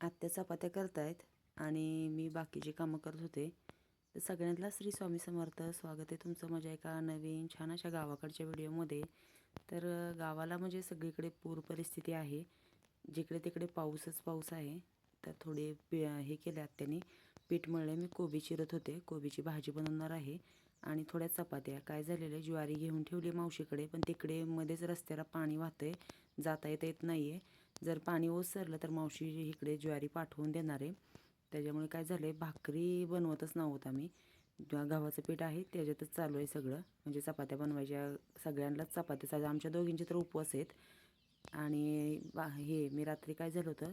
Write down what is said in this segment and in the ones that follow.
आत्या चपात्या करतायत आणि मी बाकीची कामं करत होते तर सगळ्यांना श्री स्वामी समर्थ. स्वागत आहे तुमचं माझ्या एका नवीन छान अशा गावाकडच्या व्हिडिओमध्ये. तर गावाला म्हणजे सगळीकडे पूर परिस्थिती आहे. जिकडे तिकडे पाऊसच पाऊस आहे. तर थोडे पि हे केले आत्याने. पीठ मळले. मी कोबी चिरत होते. कोबीची भाजी बनवणार आहे. आणि थोड्या चपात्या. काय झालेलं आहे? ज्वारी घेऊन ठेवली मावशीकडे. पण तिकडे मध्येच रस्त्याला पाणी वाहतंय. जाता येता येत नाही आहे जर पाणी ओसरलं तर मावशी इकडे ज्वारी पाठवून देणार आहे. त्याच्यामुळे काय झालं आहे भाकरी बनवतच नव्हत आम्ही. गव्हाचं पीठ आहे त्याच्यातच चालू आहे सगळं. म्हणजे चपात्या बनवायच्या सगळ्यांनाच चपात्या. चालू आमच्या दोघींचे तर उपवास आहेत. आणि बा हे मी रात्री काय झालं होतं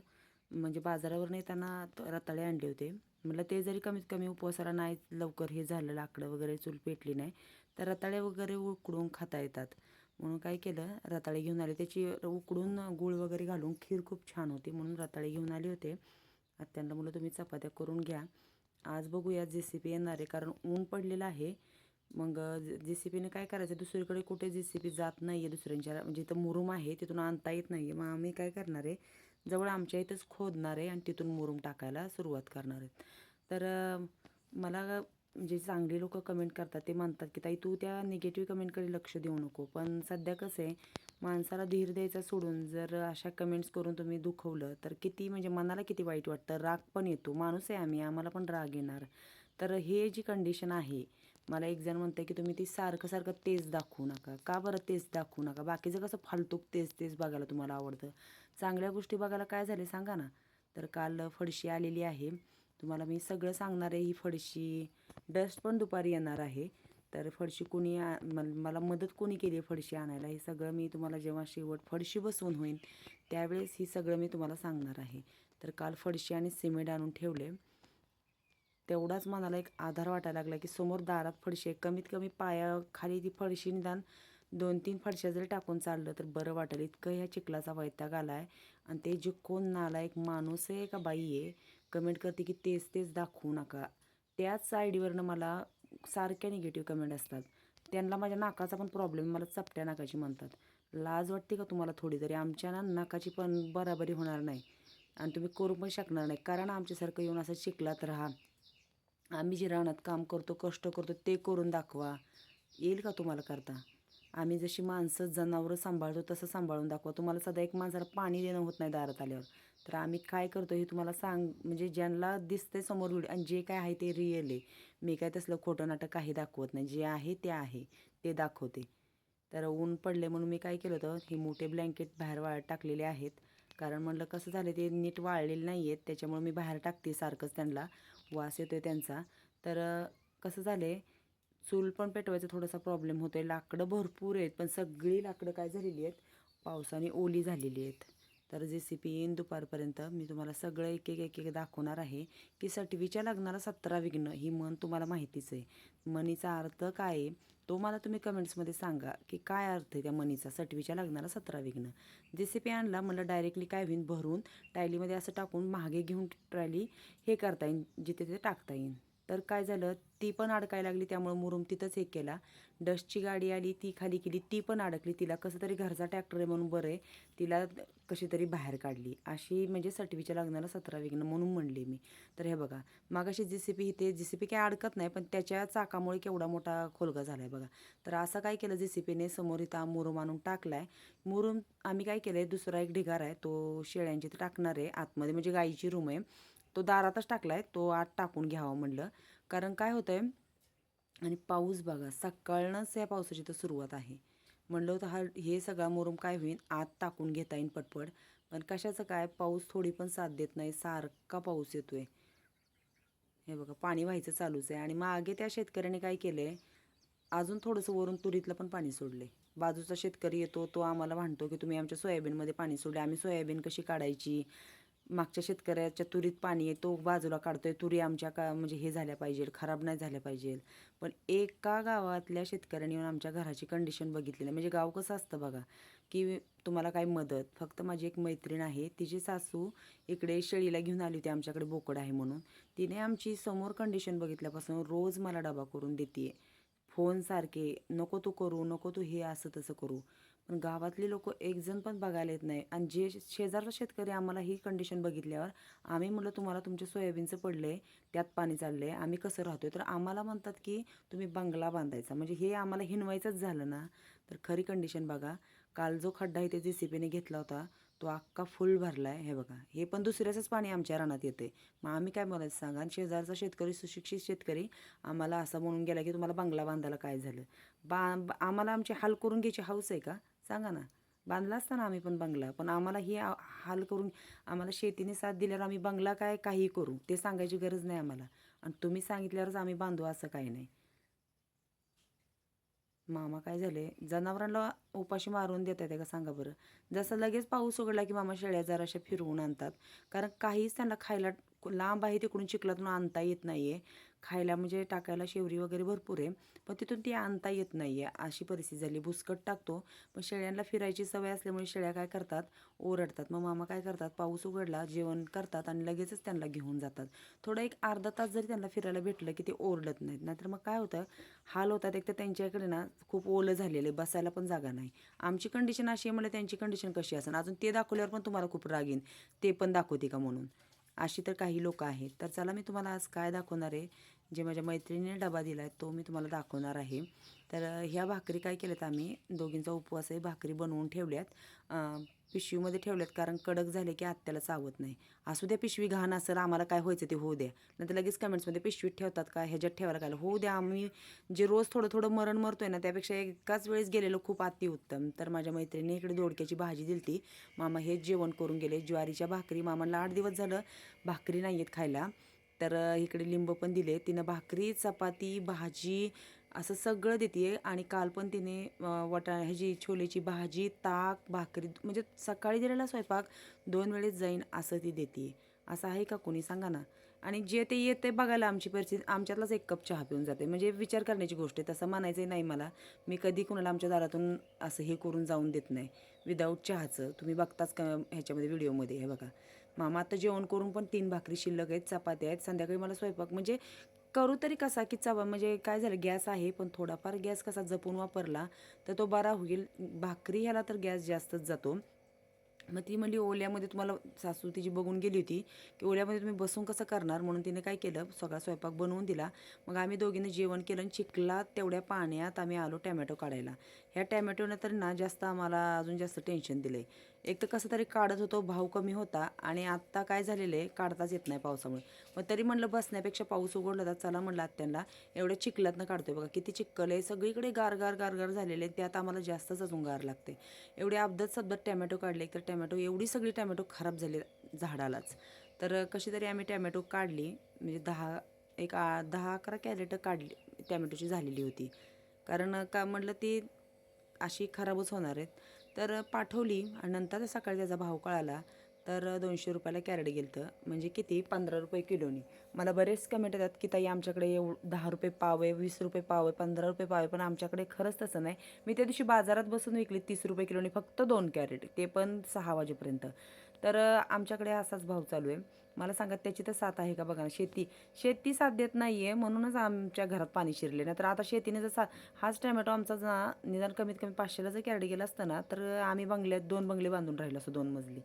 म्हणजे बाजारावर येताना रताळे आणले होते. म्हटलं ते जरी कमीत कमी उपवासाला नाही लवकर हे झालं लाकडं वगैरे चूल पेटली नाही तर रताळे वगैरे उकडून खाता येतात. म्हणून काय केलं रताळे घेऊन आले. त्याची उकडून गुळ वगैरे घालून खीर खूप छान होती म्हणून रताळे घेऊन आले होते. अत्यंत मुलं तुम्ही चपात्या करून घ्या. आज बघूया जे सी पी येणार आहे कारण ऊन पडलेलं आहे. मग जे सी पीने काय करायचं दुसरीकडे कुठे जे सी पी जात नाही आहे दुसऱ्यांच्या म्हणजे इथं मुरुम आहे तिथून आणता येत नाही आहे मग आम्ही काय करणार आहे जवळ आमच्या इथंच खोदणार आहे आणि तिथून मुरुम टाकायला सुरुवात करणार आहेत तर मला म्हणजे चांगली लोक कमेंट करतात ते म्हणतात की ताई तू त्या निगेटिव्ह कमेंटकडे लक्ष देऊ नको. पण सध्या कसं आहे माणसाला धीर द्यायचा सोडून जर अशा कमेंट्स करून तुम्ही दुखवलं तर किती म्हणजे मनाला किती वाईट वाटतं? राग पण येतो. माणूस आहे आम्ही आम्हाला पण राग येणार. तर हे जी कंडिशन आहे मला एक जण म्हणतं की तुम्ही ती सारखं सारखं तेच दाखवू नका. का बरं तेच दाखवू नका? बाकीचं कसं फालतूक तेच तेच बघायला तुम्हाला आवडतं. चांगल्या गोष्टी बघायला काय झाले सांगा ना. तर काल फडशी आलेली आहे. तुम्हाला मी सगळं सांगणार आहे ही फडशी. डस्ट पण दुपारी येणार आहे. तर फडशी कोणी आ- मला मदत कोणी केली आहे फडशी आणायला? हे सगळं मी तुम्हाला जेव्हा शेवट फडशी बसवून होईल त्यावेळेस ही सगळं मी तुम्हाला सांगणार आहे. तर काल फडशी आणि सिमेंट आणून ठेवले. तेवढाच मनाला एक आधार वाटायला लागला की समोर दारात फडशी आहे. कमीत कमी पायाखाली ती फडशी निदान दोन तीन फडशा जरी टाकून चाललं तर बरं वाटेल. इतकं ह्या चिखलाचा वैताग आला आहे आणि ते जे कोण नाला एक माणूस आहे का बाई आहे कमेंट करते की तेच तेच दाखवू नका. त्याच आय डीवरनं मला सारख्या निगेटिव्ह कमेंट असतात. त्यांना माझ्या नाकाचा पण प्रॉब्लेम मला चपट्या नाकाची म्हणतात. लाज वाटते का तुम्हाला थोडी तरी? आमच्या ना नाकाची पण बराबरी होणार नाही. आणि तुम्ही करू पण शकणार नाही. कारण आमच्यासारखं येऊन असं शिकलात राहा. आम्ही जे रानात काम करतो कष्ट करतो ते करून दाखवा. येईल का तुम्हाला करता? आम्ही जशी माणसं जनावरं सांभाळतो तसं सांभाळून दाखवा. तुम्हाला सदा एक माणसाला पाणी देणं होत नाही दारात आल्यावर. तर आम्ही काय करतो हे तुम्हाला सांग म्हणजे ज्यांना दिसते समोर व्हिडिओ आणि जे काय आहे ते रिअल आहे. मी काय तसलं खोटं नाटक काही दाखवत नाही. जे आहे ते आहे ते दाखवते. तर ऊन पडले म्हणून मी काय केलं होतं हे मोठे ब्लँकेट बाहेर वाळत टाकलेले आहेत. कारण म्हणलं कसं झालं ते नीट वाळलेले नाही आहेत त्याच्यामुळे मी बाहेर टाकते सारखंच त्यांना. वास येतो आहे त्यांचा. तर कसं झालं आहे चूल पण पेटवायचा थोडासा प्रॉब्लेम होतो आहे लाकडं भरपूर आहेत पण सगळी लाकडं काय झालेली आहेत पावसाने ओली झालेली आहेत. तर जे सी पी येईन दुपारपर्यंत. मी तुम्हाला सगळं एक एक एक एक दाखवणार आहे. की सटवीच्या लग्नाला सतरा विघ्न ही मन तुम्हाला माहितीच आहे. मनीचा अर्थ काय आहे? तो मला तुम्ही कमेंट्समध्ये सांगा की काय अर्थ आहे त्या मनीचा सटवीच्या लग्नाला सतरा विघ्न? जे सी पी आणला मला डायरेक्टली काय होईन? भरून टायलीमध्ये असं टाकून महागे घेऊन ट्रॅली हे करता येईन जिथे तिथे टाकता येईन. तर काय झालं ती पण अडकायला लागली त्यामुळं मुरुम तिथंच हे केला. डस्टची गाडी आली ती खाली केली ती पण अडकली. तिला कसं तरी घरचा ट्रॅक्टर आहे म्हणून बरं आहे. तिला कशी तरी बाहेर काढली. अशी म्हणजे सटवीच्या लग्नाला सतरा विघ्न म्हणून म्हणली मी. तर हे बघा मागाशी जे सी पी इथे जी सी पी काय अडकत नाही पण त्याच्या चाकामुळे केवढा मोठा खोलगा झाला आहे बघा. तर असं काय केलं जे सी पीने समोर इथं मुरुम आणून टाकला आहे मुरुम आम्ही काय केलं आहे दुसरा एक ढिगार आहे तो शेळ्यांची टाकणार आहे आतमध्ये म्हणजे गाईची रूम आहे. तो दारातच टाकला आहे तो आत टाकून घ्यावा म्हणलं. कारण काय होतं आहे आणि पाऊस बघा सकाळनंच या पावसाची तर सुरुवात आहे. म्हणलं होतं हा हे सगळा मोरम काय होईल आत टाकून घेता येईल पटपट. पण कशाचं काय? पाऊस थोडी पण साथ देत नाही सारखा पाऊस येतो आहे हे बघा पाणी व्हायचं चालूच आहे. आणि मागे त्या शेतकऱ्याने काय केलं आहे अजून थोडंसं वरून तुरीतलं पण पाणी सोडले बाजूचा शेतकरी येतो तो आम्हाला म्हणतो की तुम्ही आमच्या सोयाबीनमध्ये पाणी सोडले आम्ही सोयाबीन कशी काढायची? मागच्या शेतकऱ्याच्या तुरीत पाणी आहे तो बाजूला काढतोय. तुरी आमच्या का म्हणजे हे झाल्या पाहिजे खराब नाही झाल्या पाहिजे पण एका गावातल्या शेतकऱ्याने येऊन आमच्या घराची कंडिशन बघितलेली म्हणजे गाव कसं असतं बघा की तुम्हाला काय मदत फक्त माझी एक मैत्रीण आहे तिची सासू इकडे शेळीला घेऊन आली होती आमच्याकडे बोकड आहे म्हणून. तिने आमची समोर कंडिशन बघितल्यापासून रोज मला डबा करून देते फोन सारखे नको तू करू नको तू हे असं तसं करू. पण गावातली लोक एकजण पण बघायला येत नाही. आणि जे शेजारचा शेतकरी आम्हाला ही कंडिशन बघितल्यावर आम्ही म्हणलं तुम्हाला तुमच्या सोयाबीनचं पडलं आहे त्यात पाणी चाललं आहे आम्ही कसं राहतोय? तर आम्हाला म्हणतात की तुम्ही बंगला बांधायचा. म्हणजे हे आम्हाला हिनवायचंच झालं ना. तर खरी कंडिशन बघा. काल जो खड्डा आहे ते जे सी पीने घेतला होता तो अख्खा फुल भरला आहे हे बघा. हे पण दुसऱ्याचंच पाणी आमच्या रानात येते मग आम्ही काय बोलायचं सांगा? आणि शेजारचा शेतकरी सुशिक्षित शेतकरी आम्हाला असं म्हणून गेला की तुम्हाला बंगला बांधायला काय झालं? बा आम्हाला आमची हाल करून घ्यायची हाऊस आहे का? सांगा ना. बांधला असता ना आम्ही पण बंगला. पण आम्हाला ही हाल करून आम्हाला शेतीने साथ दिल्यावर आम्ही बंगला काय काही करू? ते सांगायची गरज नाही आम्हाला. आणि तुम्ही सांगितल्यावरच आम्ही बांधू असं काही नाही. मामा काय झाले? जनावरांना उपाशी मारून देतात आहे का? सांगा बरं. जसं लगेच पाऊस उघडला की मामा शेळ्या जराशा फिरवून आणतात. कारण काहीच त्यांना खायला लांब आहे तिकडून चिखलातून आणता येत नाही आहे खायला म्हणजे टाकायला शेवरी वगैरे भरपूर आहे. पण तिथून ती आणता येत नाही आहे अशी परिस्थिती झाली. भुसकट टाकतो. पण शेळ्यांना फिरायची सवय असल्यामुळे शेळ्या काय करतात? ओरडतात. मग मामा काय करतात? पाऊस उघडला जेवण करतात आणि लगेचच त्यांना घेऊन जातात. थोडं एक अर्धा तास जरी त्यांना फिरायला भेटलं की ते ओरडत नाहीत. नाहीतर मग काय होतं? हाल होतात. एक तर त्यांच्याकडे ना खूप ओलं झालेलं आहे. बसायला पण जागा नाही. आमची कंडिशन अशी आहे. म्हणजे त्यांची कंडिशन कशी असेल? अजून ते दाखवल्यावर पण तुम्हाला खूप राग येईन ते पण दाखवते का म्हणून? अशी तर काही लोक आहेत. तर चला मी तुम्हाला आज काय दाखवणार आहे? जे माझ्या मैत्रिणीने डबा दिला आहे तो मी तुम्हाला दाखवणार आहे. तर ह्या भाकरी काय केल्यात आम्ही? दोघींचा उपवास आहे भाकरी बनवून ठेवल्यात. पिशवीमध्ये ठेवल्यात कारण कडक झाले की आत्याला चावत नाही. असू द्या पिशवी घाण असेल आम्हाला काय व्हायचं ते होऊ द्या. नंतर लगेच कमेंट्समध्ये पिशवीत ठेवतात का? ह्याच्यात ठेवायला काय? होऊ द्या आम्ही जे रोज थोडं थोडं मरण मरतोय ना त्यापेक्षा एकाच वेळेस गेलेलो खूप अतिउत्तम. तर माझ्या मैत्रिणीने इकडे दोडक्याची भाजी दिलती. मामा हेच जेवण करून गेले. ज्वारीच्या भाकरी मामाला आठ दिवस झालं भाकरी नाही आहेत खायला. तर इकडे लिंब पण दिले. तिनं भाकरी चपाती भाजी असं सगळं देते आणि काल पण तिने वटा ह्याची छोलेची भाजी ताक भाकरी म्हणजे सकाळी दिलेला स्वयंपाक दोन वेळेस जाईन असं ती देते असं आहे का कोणी? सांगा ना. आणि जे ते येते बघायला आमची परिस्थिती आमच्यातलाच एक कप चहा पिऊन जाते. म्हणजे विचार करण्याची गोष्ट आहे. तसं म्हणायचं नाही मला. मी कधी कुणाला आमच्या दारातून असं हे करून जाऊन देत नाही. विदाऊट चहाचं. तुम्ही बघताच का ह्याच्यामध्ये व्हिडिओमध्ये? हे बघा. मामा आता जेवण करून पण तीन भाकरी शिल्लक आहेत चपात्या आहेत संध्याकाळी मला स्वयंपाक. म्हणजे करू तरी कसा की चवा म्हणजे काय झालं गॅस आहे पण थोडाफार गॅस कसा जपून वापरला तर तो बरा होईल. भाकरी ह्याला तर गॅस जास्तच जातो. मग ती म्हणली ओल्यामध्ये तुम्हाला सासू तिची बघून गेली होती की ओल्यामध्ये तुम्ही बसून कसं करणार? म्हणून तिने काय केलं सगळा स्वयंपाक बनवून दिला. मग आम्ही दोघींनी जेवण केलं आणि चिखलात तेवढ्या पाण्यात आम्ही आलो टॅमॅटो काढायला. ह्या टॅमॅटोनं तर ना जास्त आम्हाला अजून जास्त टेन्शन दिलं आहे एक तर कसं तरी काढत होतो भाव कमी होता आणि आत्ता काय झालेलं आहे काढताच येत नाही पावसामुळे. मग तरी म्हणलं बसण्यापेक्षा पाऊस उघडला तर चला म्हणलं आत्यांना एवढ्या चिखलातनं काढतोय बघा किती चिखल आहे. सगळीकडे गार गार गार गार झालेले आहेत त्यात आम्हाला जास्तच अजून गार लागते एवढे अब्दत सब्दत टॅमॅटो काढले तर टॅमॅटो एवढी सगळी टॅमॅटो खराब झाली झाडालाच. तर कशी तरी आम्ही टॅमॅटो काढली म्हणजे दहा एक आ दहा अकरा कॅरेट काढली टॅमॅटोची झालेली होती. कारण का म्हटलं ती अशी खराबच होणार आहेत. तर पाठवली आणि नंतर सकाळी त्याचा भाव कळाला तर दोनशे रुपयाला कॅरेट गेलं म्हणजे किती? पंधरा रुपये किलोनी. मला बरेच कमेंट येतात की ताई आमच्याकडे एव दहा रुपये पाव आहे वीस रुपये पाव आहे पंधरा रुपये पाव आहे पण आमच्याकडे खरंच तसं नाही. मी त्या दिवशी बाजारात बसून विकली तीस रुपये किलोनी फक्त दोन कॅरेट. ते पण सहा वाजेपर्यंत. तर आमच्याकडे असाच भाव चालू आहे. मला सांगा त्याची तर साथ आहे का बघा ना? शेती शेती साथ देत नाही आहे म्हणूनच आमच्या घरात पाणी शिरले. नाही तर आता शेतीने जर सा हाच टॅमॅटो आमचा ना निदान कमीत कमी पाचशेला जर कॅरेट गेला असतं ना तर आम्ही बंगल्यात दोन बंगले बांधून राहिलो असतो दोन मजली.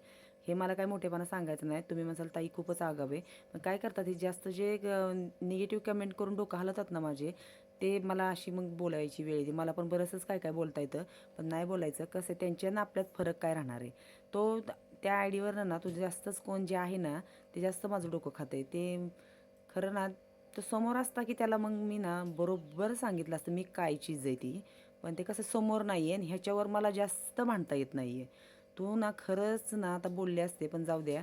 हे मला काय मोठेपणा सांगायचं नाही. तुम्ही म्हणाल ताई खूपच आगाव आहे. पण काय करतात हे जास्त जे निगेटिव्ह कमेंट करून डोकं हलतात ना माझे ते मला अशी मग बोलायची वेळ येते. मला पण बरंचसं काय काय बोलता येतं पण नाही बोलायचं. कसं आहे, त्यांच्या ना आपल्यात फरक काय राहणार आहे? तो त्या आयडीवर ना तो जास्तच कोण जे आहे ना ते जास्त माझं डोकं खातं ते खरं ना तो समोर असता की त्याला मग मी ना बरोबर सांगितलं असतं मी काय चीज आहे ती. पण ते कसं समोर नाही आहे आणि ह्याच्यावर मला जास्त मांडता येत नाही आहे तू ना खरंच ना आता बोलले असते पण जाऊ द्या.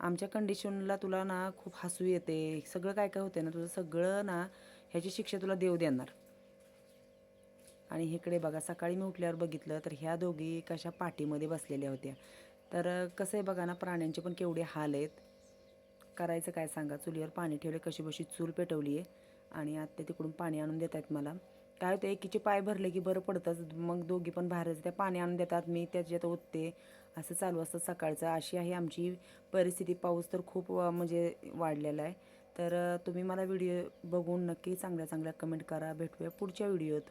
आमच्या कंडिशनला तुला ना खूप हसू येते. सगळं काय काय होते ना तुझं सगळं ना ह्याची शिक्षा तुला देव देणार. आणि इकडे बघा सकाळी मी उठल्यावर बघितलं तर ह्या दोघी कशा पाठीमध्ये बसलेल्या होत्या. तर कसं आहे बघा ना प्राण्यांचे पण केवढे हाल आहेत. करायचं काय सांगा? चुलीवर पाणी ठेवले कशी बशी चूल पेटवली आहे आणि आत्या तिकडून पाणी आणून देत आहेत मला. काय होतं एकीचे पाय भरले की बरं पडतंच. मग दोघी पण बाहेरच त्या पाणी आणून देतात. मी त्याच्यात ओतते. असं चालू असतं सकाळचं. अशी आहे आमची परिस्थिती. पाऊस तर खूप म्हणजे वाढलेला आहे. तर तुम्ही मला व्हिडिओ बघून नक्की चांगल्या चांगल्या कमेंट करा. भेटूया पुढच्या व्हिडिओत.